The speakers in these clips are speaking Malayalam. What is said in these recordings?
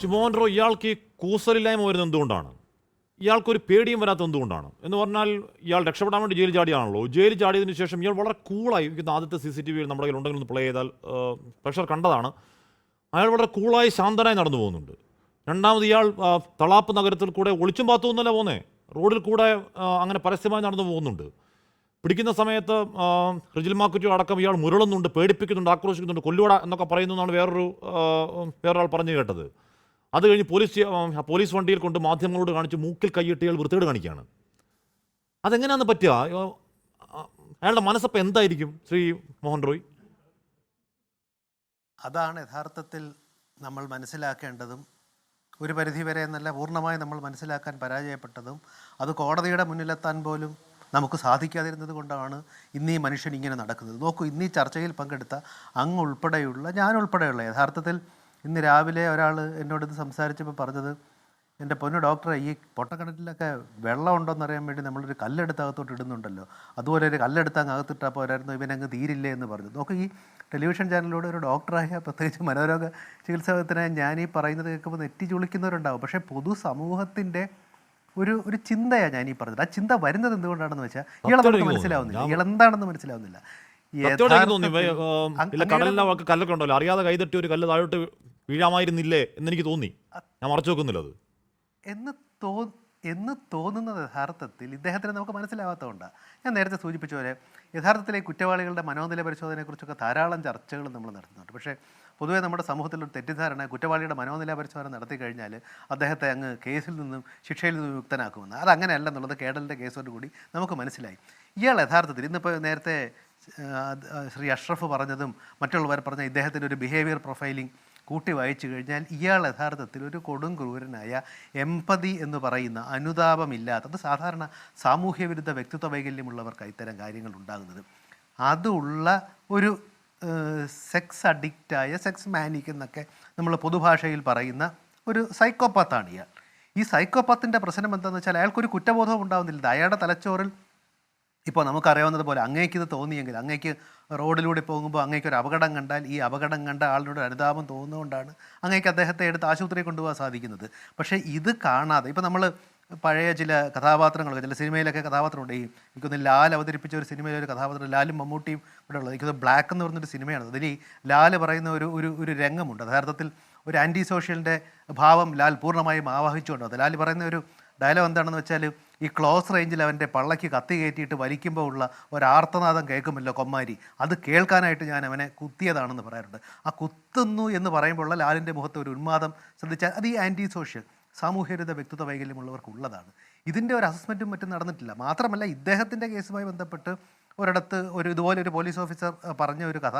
ശിമോൻ റോ ഇയാൾക്ക് ഈ കൂസലില്ലായ്മ വരുന്നത് എന്തുകൊണ്ടാണ്? ഇയാൾക്കൊരു പേടിയും വരാത്തത് എന്തുകൊണ്ടാണ്? എന്ന് പറഞ്ഞാൽ ഇയാൾ രക്ഷപ്പെടാൻ വേണ്ടി ജയിൽ ചാടിയാണല്ലോ. ജയിൽ ചാടിയതിന് ശേഷം ഇയാൾ വളരെ കൂളായി. ഇരിക്കുന്ന ആദ്യത്തെ സി സി ടി വിയിൽ നമ്മുടെ കയ്യിൽ ഉണ്ടെങ്കിൽ പ്ലേ ചെയ്താൽ പ്രഷർ കണ്ടതാണ്. അയാൾ വളരെ കൂളായി ശാന്തനായി നടന്നു പോകുന്നുണ്ട്. രണ്ടാമത് ഇയാൾ തളാപ്പ് നഗരത്തിൽ കൂടെ ഒളിച്ചും പാത്തൊന്നുമല്ല പോകുന്നേ റോഡിൽ കൂടെ അങ്ങനെ പരസ്യമായി നടന്നു പോകുന്നുണ്ട്. പിടിക്കുന്ന സമയത്ത് റിജിൽ മാക്കുറ്റി അടക്കം ഇയാൾ മുരളുന്നുണ്ട് പേടിപ്പിക്കുന്നുണ്ട് ആക്രോശിക്കുന്നുണ്ട്. കൊല്ലുവട എന്നൊക്കെ പറയുന്നു എന്നാണ് വേറൊരു വേറൊരാൾ പറഞ്ഞു കേട്ടത്. അത് കഴിഞ്ഞ് പോലീസ് പോലീസ് വണ്ടിയിൽ കൊണ്ട് മാധ്യമങ്ങളോട് കാണിച്ച് മൂക്കിൽ കൈയിട്ട് വൃത്തിയോട് കാണിക്കുകയാണ്. അതെങ്ങനെയാണെന്ന് പറ്റുക? അയാളുടെ മനസ്സപ്പം എന്തായിരിക്കും ശ്രീ മോഹൻ റോയ്? അതാണ് യഥാർത്ഥത്തിൽ നമ്മൾ മനസ്സിലാക്കേണ്ടതും ഒരു പരിധിവരെ എന്നല്ല പൂർണമായി നമ്മൾ മനസ്സിലാക്കാൻ പരാജയപ്പെട്ടതും അത് കോടതിയുടെ മുന്നിലെത്താൻ പോലും നമുക്ക് സാധിക്കാതിരുന്നത് കൊണ്ടാണ് ഇന്ന് ഈ മനുഷ്യൻ ഇങ്ങനെ നടക്കുന്നത്. നോക്കൂ ഇന്ന് ചർച്ചയിൽ പങ്കെടുത്ത അങ്ങ് ഉൾപ്പെടെയുള്ള ഞാൻ ഉൾപ്പെടെയുള്ള യഥാർത്ഥത്തിൽ ഇന്ന് രാവിലെ ഒരാൾ എന്നോട് ഇത് സംസാരിച്ചപ്പോൾ പറഞ്ഞത് എന്റെ പൊന്നു ഡോക്ടറെ ഈ പൊട്ടക്കിണറ്റിലൊക്കെ വെള്ളം ഉണ്ടോയെന്ന് അറിയാൻ വേണ്ടി നമ്മളൊരു കല്ലെടുത്ത് അകത്തോട്ട് ഇടുന്നുണ്ടല്ലോ. അതുപോലെ ഒരു കല്ലെടുത്ത് അങ്ങ് അകത്തിട്ടാൽ പോരായിരുന്നു ഇവനങ്ങ് തീരില്ലേ എന്ന് പറഞ്ഞു. നോക്കി ഈ ടെലിവിഷൻ ചാനലിലൂടെ ഒരു ഡോക്ടറായ പ്രത്യേകിച്ച് മനോരോഗ ചികിത്സകത്തിനായി ഞാൻ ഈ പറയുന്നത് കേൾക്കുമ്പോൾ നെറ്റി ചുളിക്കുന്നവരുണ്ടാവും. പക്ഷേ പൊതുസമൂഹത്തിന്റെ ഒരു ഒരു ചിന്തയാണ് ഞാൻ ഈ പറഞ്ഞത്. ആ ചിന്ത വരുന്നത് എന്തുകൊണ്ടാണെന്ന് വെച്ചാൽ ഇയാളെ നമുക്ക് സത്യമായിട്ട് മനസ്സിലാവുന്നില്ല. ഇയാളെന്താണെന്ന് മനസ്സിലാവുന്നില്ല. വാക്ക് കല്ലൊക്കെ ഉണ്ടല്ലോ അറിയാതെ കൈതട്ടി ഒരു കല്ല് താഴോട്ട് വീഴാമായിരുന്നില്ലേ എന്നെനിക്ക് തോന്നി. ഞാൻ മറച്ചു വെക്കുന്നില്ല അത്. എന്ന് തോ എന്ന് തോന്നുന്നത് യഥാർത്ഥത്തിൽ ഇദ്ദേഹത്തിന് നമുക്ക് മനസ്സിലാവാത്തതുകൊണ്ടാണ് ഞാൻ നേരത്തെ സൂചിപ്പിച്ച പോലെ യഥാർത്ഥത്തിൽ ഈ കുറ്റവാളികളുടെ മനോനില പരിശോധനയെക്കുറിച്ചൊക്കെ ധാരാളം ചർച്ചകൾ നമ്മൾ നടത്തുന്നുണ്ട്. പക്ഷേ പൊതുവേ നമ്മുടെ സമൂഹത്തിൽ ഒരു തെറ്റിദ്ധാരണ കുറ്റവാളിയുടെ മനോനില പരിശോധന നടത്തി കഴിഞ്ഞാൽ അദ്ദേഹത്തെ അങ്ങ് കേസിൽ നിന്നും ശിക്ഷയിൽ നിന്നും വിമുക്തനാക്കുമെന്ന്. അതങ്ങനെയല്ല എന്നുള്ളത് കേഡലിന്റെ കേസോട് കൂടി നമുക്ക് മനസ്സിലായി. ഇയാൾ യഥാർത്ഥത്തിൽ ഇന്നിപ്പോൾ നേരത്തെ ശ്രീ അഷ്റഫ് പറഞ്ഞതും മറ്റുള്ളവർ പറഞ്ഞ ഇദ്ദേഹത്തിന്റെ ഒരു ബിഹേവിയർ പ്രൊഫൈലിംഗ് കൂട്ടി വായിച്ചു കഴിഞ്ഞാൽ ഇയാൾ യഥാർത്ഥത്തിൽ ഒരു കൊടും ക്രൂരനായ എമ്പതി എന്ന് പറയുന്ന അനുതാപമില്ലാത്ത അത് സാധാരണ സാമൂഹ്യ വിരുദ്ധ വ്യക്തിത്വ വൈകല്യമുള്ളവർക്ക് ഇത്തരം കാര്യങ്ങൾ ഉണ്ടാകുന്നത്. അതുള്ള ഒരു സെക്സ് അഡിക്റ്റായ സെക്സ് മാനിക് എന്നൊക്കെ നമ്മൾ പൊതുഭാഷയിൽ പറയുന്ന ഒരു സൈക്കോപ്പാത്താണ് ഇയാൾ. ഈ സൈക്കോപ്പാത്തിന്റെ പ്രശ്നം എന്താണെന്ന് വെച്ചാൽ അയാൾക്കൊരു കുറ്റബോധവും ഉണ്ടാകുന്നില്ല അയാളുടെ തലച്ചോറിൽ ഇപ്പോൾ നമുക്കറിയാവുന്നത് പോലെ അങ്ങേക്ക് ഇത് തോന്നിയെങ്കിൽ അങ്ങേക്ക് റോഡിലൂടെ പോകുമ്പോൾ അങ്ങേക്ക് ഒരു അപകടം കണ്ടാൽ ഈ അപകടം കണ്ട ആളിനോട് അനുതാപം തോന്നുന്നതുകൊണ്ടാണ് അങ്ങേക്ക് അദ്ദേഹത്തെ എടുത്ത് ആശുപത്രിയിൽ കൊണ്ടുപോകാൻ സാധിക്കുന്നത്. പക്ഷേ ഇത് കാണാതെ ഇപ്പോൾ നമ്മൾ പഴയ ചില കഥാപാത്രങ്ങളൊക്കെ ചില സിനിമയിലൊക്കെ കഥാപാത്രമുണ്ട്. ഈ എനിക്കൊന്ന് ലാൽ അവതരിപ്പിച്ച ഒരു സിനിമയിലെ ഒരു കഥാപാത്രം ലാലും മമ്മൂട്ടിയും ഇവിടെ ഉള്ളത്. എനിക്കത് ബ്ലാക്ക് എന്ന് പറഞ്ഞൊരു സിനിമയാണ്. അതിൽ ഈ ലാൽ പറയുന്ന ഒരു ഒരു ഒരു രംഗമുണ്ട്. യഥാർത്ഥത്തിൽ ഒരു ആന്റി സോഷ്യലിന്റെ ഭാവം ലാൽ പൂർണമായും ആവാഹിച്ചുകൊണ്ട് അത് ലാൽ പറയുന്ന ഒരു ഡയലോഗ് എന്താണെന്ന് വെച്ചാൽ ഈ ക്ലോസ് റേഞ്ചിൽ അവന്റെ പള്ളയ്ക്ക് കത്തി കയറ്റിയിട്ട് വലിക്കുമ്പോൾ ഉള്ള ഒരാർത്തനാദം കേൾക്കുമല്ലോ കൊമ്മാരി. അത് കേൾക്കാനായിട്ട് ഞാൻ അവനെ കുത്തിയതാണെന്ന് പറയാറുണ്ട്. ആ കുത്തുന്നു എന്ന് പറയുമ്പോൾ ലാലിന്റെ മുഖത്ത് ഒരു ഉന്മാദം ശ്രദ്ധിച്ചാൽ അത് ഈ ആന്റി സോഷ്യൽ സാമൂഹ്യരിത വ്യക്തിത്വ വൈകല്യമുള്ളവർക്കുള്ളതാണ് ഇതിന്റെ ഒരു അസസ്മെന്റും മറ്റും നടന്നിട്ടില്ല. മാത്രമല്ല ഇദ്ദേഹത്തിന്റെ കേസുമായി ബന്ധപ്പെട്ട് ഒരിടത്ത് ഒരു ഇതുപോലെ ഒരു പോലീസ് ഓഫീസർ പറഞ്ഞ ഒരു കഥ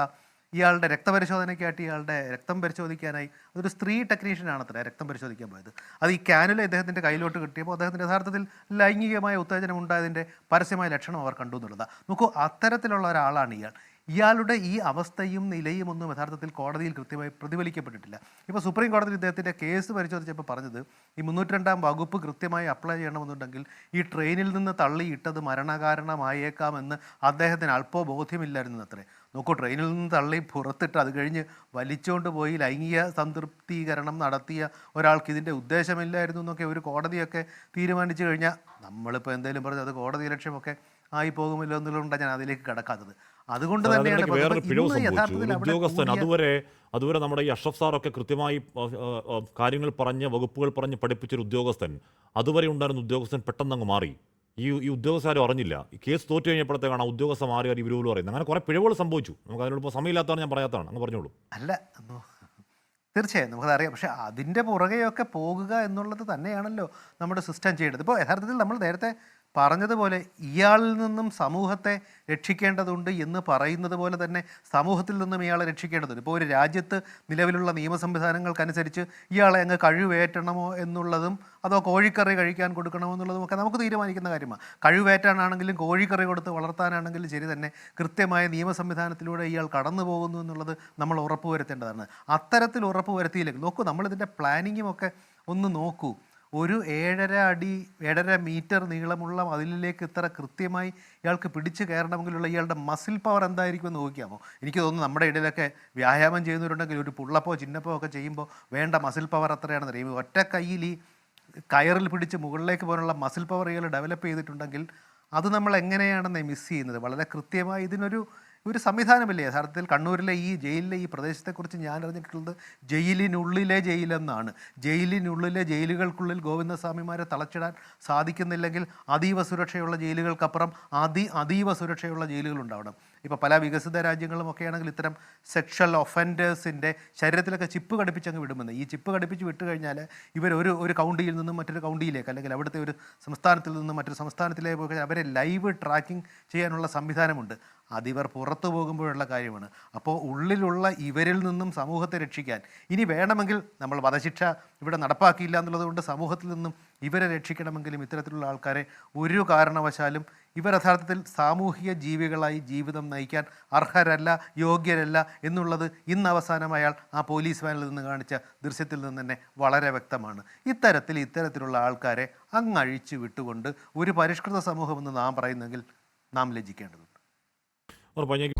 ഇയാളുടെ രക്തപരിശോധനയ്ക്കായിട്ട് ഇയാളുടെ രക്തം പരിശോധിക്കാനായി അതൊരു സ്ത്രീ ടെക്നീഷ്യനാണ് അത്ര രക്തം പരിശോധിക്കാൻ പോയത്. അത് ഈ കാനുല അദ്ദേഹത്തിന്റെ കയ്യിലോട്ട് കിട്ടിയപ്പോൾ അദ്ദേഹത്തിന്റെ യഥാർത്ഥത്തിൽ ലൈംഗികമായ ഉത്തേജനം ഉണ്ടായതിന്റെ പരസ്യമായ ലക്ഷണം അവർ കണ്ടു എന്നുള്ളതാണ് നോക്കൂ അത്തരത്തിലുള്ള ഒരാളാണ് ഇയാൾ. ഇയാളുടെ ഈ അവസ്ഥയും നിലയും ഒന്നും യഥാർത്ഥത്തിൽ കോടതിയിൽ കൃത്യമായി പ്രതിഫലിക്കപ്പെട്ടിട്ടില്ല. ഇപ്പോൾ സുപ്രീം കോടതി ഇദ്ദേഹത്തിന്റെ കേസ് പരിശോധിച്ചപ്പോൾ പറഞ്ഞത് ഈ മുന്നൂറ്റി രണ്ടാം വകുപ്പ് കൃത്യമായി അപ്ലൈ ചെയ്യണമെന്നുണ്ടെങ്കിൽ ഈ ട്രെയിനിൽ നിന്ന് തള്ളിയിട്ടത് മരണകാരണമായേക്കാമെന്ന് അദ്ദേഹത്തിന് അല്പോ ബോധ്യമില്ലായിരുന്നു അത്രേ നോക്കൂ ട്രെയിനിൽ നിന്ന് തള്ളി പുറത്തിട്ട് അത് കഴിഞ്ഞ് വലിച്ചുകൊണ്ട് പോയി ലൈംഗിക സംതൃപ്തീകരണം നടത്തിയ ഒരാൾക്ക് ഇതിന്റെ ഉദ്ദേശമില്ലായിരുന്നു എന്നൊക്കെ ഒരു കോടതിയൊക്കെ തീരുമാനിച്ചു കഴിഞ്ഞാൽ നമ്മളിപ്പോൾ എന്തെങ്കിലും പറഞ്ഞ് അത് കോടതി ലക്ഷ്യമൊക്കെ ആയി പോകുമല്ലോ എന്നുള്ളതുകൊണ്ടാണ് ഞാൻ അതിലേക്ക് കടക്കാത്തത്. അതുകൊണ്ട് തന്നെയാണ് ഉദ്യോഗസ്ഥൻ അതുവരെ അതുവരെ നമ്മുടെ ഈ അഷ്റഫ് സാറൊക്കെ കൃത്യമായി കാര്യങ്ങൾ പറഞ്ഞ് വകുപ്പുകൾ പറഞ്ഞ് പഠിപ്പിച്ചൊരു ഉദ്യോഗസ്ഥൻ. അതുവരെ ഉണ്ടായിരുന്ന ഉദ്യോഗസ്ഥൻ പെട്ടെന്ന് അങ്ങ് മാറി. ഈ ഈ ഉദ്യോഗസ്ഥർ അറിഞ്ഞില്ല. ഈ കേസ് തോറ്റു കഴിഞ്ഞപ്പോഴത്തേക്കാണ് ആ ഉദ്യോഗസ്ഥ മാറി അവർ ഇവരോട് പറയുന്നത് അങ്ങനെ കുറേ പിഴവുകൾ സംഭവിച്ചു. നമുക്ക് അതിനോട് ഇപ്പോൾ സമയമില്ലാത്തതാണ് ഞാൻ പറയാത്തതാണ്. അങ്ങ് പറഞ്ഞോളൂ. അല്ല തീർച്ചയായും നമുക്കതറിയാം. പക്ഷെ അതിന്റെ പുറകെയൊക്കെ പോകുക എന്നുള്ളത് തന്നെയാണല്ലോ നമ്മുടെ സിസ്റ്റം ചെയ്യേണ്ടത്. ഇപ്പോൾ യഥാർത്ഥത്തിൽ നമ്മൾ നേരത്തെ പറഞ്ഞതുപോലെ ഇയാളിൽ നിന്നും സമൂഹത്തെ രക്ഷിക്കേണ്ടതുണ്ട് എന്ന് പറയുന്നത് പോലെ തന്നെ സമൂഹത്തിൽ നിന്നും ഇയാളെ രക്ഷിക്കേണ്ടതുണ്ട്. ഇപ്പോൾ ഒരു രാജ്യത്ത് നിലവിലുള്ള നിയമ സംവിധാനങ്ങൾക്കനുസരിച്ച് ഇയാളെ അങ്ങ് കഴിവേറ്റണമോ എന്നുള്ളതും അതോ കോഴിക്കറി കഴിക്കാൻ കൊടുക്കണമോ എന്നുള്ളതും ഒക്കെ നമുക്ക് തീരുമാനിക്കുന്ന കാര്യമാണ്. കഴിവേറ്റാനാണെങ്കിലും കോഴിക്കറി കൊടുത്ത് വളർത്താനാണെങ്കിലും ശരി തന്നെ കൃത്യമായ നിയമ സംവിധാനത്തിലൂടെ ഇയാൾ കടന്നു പോകുന്നു എന്നുള്ളത് നമ്മൾ ഉറപ്പുവരുത്തേണ്ടതാണ്. അത്തരത്തിൽ ഉറപ്പ് വരുത്തിയില്ലെങ്കിൽ നോക്കൂ നമ്മളിതിന്റെ പ്ലാനിങ്ങും ഒക്കെ ഒന്ന് നോക്കൂ. ഒരു ഏഴര അടി ഏഴര മീറ്റർ നീളമുള്ള മതിലിലേക്ക് ഇത്ര കൃത്യമായി ഇയാൾക്ക് പിടിച്ചു കയറണമെങ്കിലുള്ള ഇയാളുടെ മസിൽ പവർ എന്തായിരിക്കും എന്ന് നോക്കിയാമോ? എനിക്ക് തോന്നുന്നു നമ്മുടെ ഇടയിലൊക്കെ വ്യായാമം ചെയ്യുന്നവരുണ്ടെങ്കിൽ ഒരു പുള്ളപ്പോ ചിന്നപ്പോ ഒക്കെ ചെയ്യുമ്പോൾ വേണ്ട മസിൽ പവർ അത്രയാണെന്ന് അറിയും. ഒറ്റ കയ്യിൽ ഈ കയറിൽ പിടിച്ച് മുകളിലേക്ക് പോകാനുള്ള മസിൽ പവർ ഇയാൾ ഡെവലപ്പ് ചെയ്തിട്ടുണ്ടെങ്കിൽ അത് നമ്മൾ എങ്ങനെയാണെന്ന് മിസ് ചെയ്യുന്നത്? വളരെ കൃത്യമായി ഇതിനൊരു ഒരു സംവിധാനമില്ല. യഥാർത്ഥത്തിൽ കണ്ണൂരിലെ ഈ ജയിലിലെ ഈ പ്രദേശത്തെക്കുറിച്ച് ഞാൻ അറിഞ്ഞിട്ടുള്ളത് ജയിലിനുള്ളിലെ ജയിലെന്നാണ്. ജയിലിനുള്ളിലെ ജയിലുകൾക്കുള്ളിൽ ഗോവിന്ദസ്വാമിമാരെ തളച്ചിടാൻ സാധിക്കുന്നില്ലെങ്കിൽ അതീവ സുരക്ഷയുള്ള ജയിലുകൾക്കപ്പുറം അതി അതീവ സുരക്ഷയുള്ള ജയിലുകൾ ഉണ്ടാവണം ഇപ്പോൾ പല വികസിത രാജ്യങ്ങളും ഇത്തരം സെക്ഷൽ ഒഫൻഡേഴ്സിന്റെ ശരീരത്തിലൊക്കെ ചിപ്പ് ഘടിപ്പിച്ചങ്ങ് വിടുമെന്ന്. ഈ ചിപ്പ് ഘടിപ്പിച്ച് വിട്ട് കഴിഞ്ഞാൽ ഇവർ ഒരു ഒരു കൗണ്ടിയിൽ നിന്നും മറ്റൊരു കൗണ്ടിയിലേക്ക് അല്ലെങ്കിൽ അവിടുത്തെ ഒരു സംസ്ഥാനത്തിൽ നിന്നും മറ്റൊരു സംസ്ഥാനത്തിലേക്ക് പോയി അവരെ ലൈവ് ട്രാക്കിംഗ് ചെയ്യാനുള്ള സംവിധാനമുണ്ട്. അതിവർ പുറത്തു പോകുമ്പോഴുള്ള കാര്യമാണ്. അപ്പോൾ ഉള്ളിലുള്ള ഇവരിൽ നിന്നും സമൂഹത്തെ രക്ഷിക്കാൻ ഇനി വേണമെങ്കിൽ നമ്മൾ വധശിക്ഷ ഇവിടെ നടപ്പാക്കിയില്ല എന്നുള്ളതുകൊണ്ട് സമൂഹത്തിൽ നിന്നും ഇവരെ രക്ഷിക്കണമെങ്കിലും ഇത്തരത്തിലുള്ള ആൾക്കാരെ ഒരു കാരണവശാലും ഇവർ യഥാർത്ഥത്തിൽ സാമൂഹിക ജീവികളായി ജീവിതം നയിക്കാൻ അർഹരല്ല യോഗ്യരല്ല എന്നുള്ളത് ഇന്ന് അവസാനം അയാൾ ആ പോലീസ് വാനിൽ നിന്ന് കാണിച്ച ദൃശ്യത്തിൽ നിന്ന് തന്നെ വളരെ വ്യക്തമാണ്. ഇത്തരത്തിൽ ഇത്തരത്തിലുള്ള ആൾക്കാരെ അങ്ങഴിച്ചു വിട്ടുകൊണ്ട് ഒരു പരിഷ്കൃത സമൂഹമെന്ന് നാം പറയുന്നെങ്കിൽ നാം ലജ്ജിക്കേണ്ടതുണ്ട്. ഉറപ്പായും